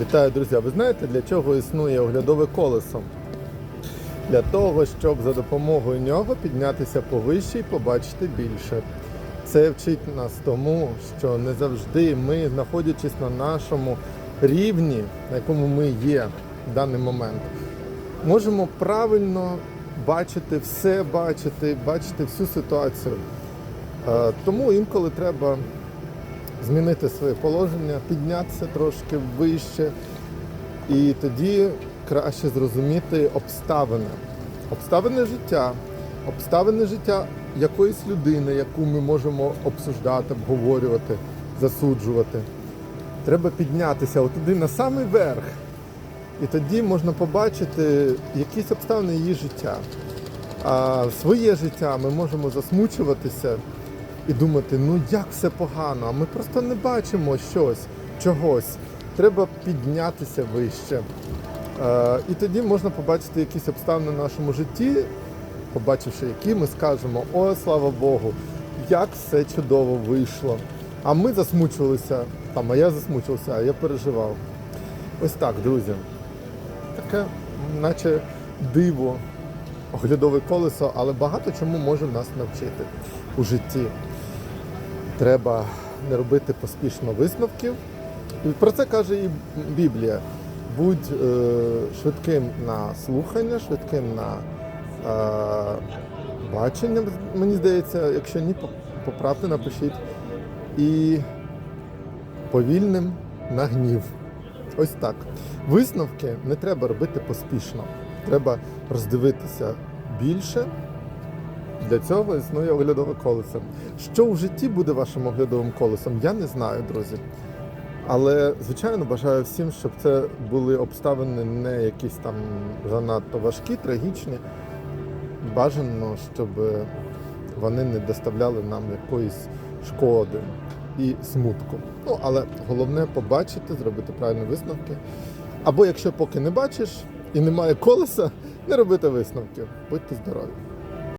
Вітаю, друзі! Ви знаєте, для чого існує оглядове колесо? Для того, щоб за допомогою нього піднятися повище і побачити більше. Це вчить нас тому, що не завжди ми, знаходячись на нашому рівні, на якому ми є в даний момент, можемо правильно бачити все, бачити, бачити всю ситуацію. Е, Тому інколи треба змінити своє положення, піднятися трошки вище, і тоді краще зрозуміти обставини. Обставини життя, обставини життя якоїсь людини, яку ми можемо обсуждати, обговорювати, засуджувати. Треба піднятися отуди на самий верх. І тоді можна побачити якісь обставини її життя. А своє життя ми можемо засмучуватися і думати, ну як все погано, а ми просто не бачимо щось, чогось. Треба піднятися вище. Е, і тоді можна побачити якісь обставини в нашому житті, побачивши які, ми скажемо, о, слава Богу, як все чудово вийшло. А ми засмучувалися, там, а я засмучився, а я переживав. Ось так, друзі. Таке, наче диво, оглядове колесо, але багато чому може нас навчити у житті. Треба не робити поспішно висновків. І про це каже і Біблія. Будь е, швидким на слухання, швидким на е, бачення, мені здається, якщо ні, поп- поправте, напишіть. І повільним на гнів. Ось так. Висновки не треба робити поспішно. Треба роздивитися більше. Для цього існує оглядове колесо. Що в житті буде вашим оглядовим колесом, я не знаю, друзі. Але, звичайно, бажаю всім, щоб це були обставини не якісь там занадто важкі, трагічні. Бажано, щоб вони не доставляли нам якоїсь шкоди і смутку. Ну, але головне побачити, зробити правильні висновки. Або якщо поки не бачиш і немає колеса, не робити висновків. Будьте здорові!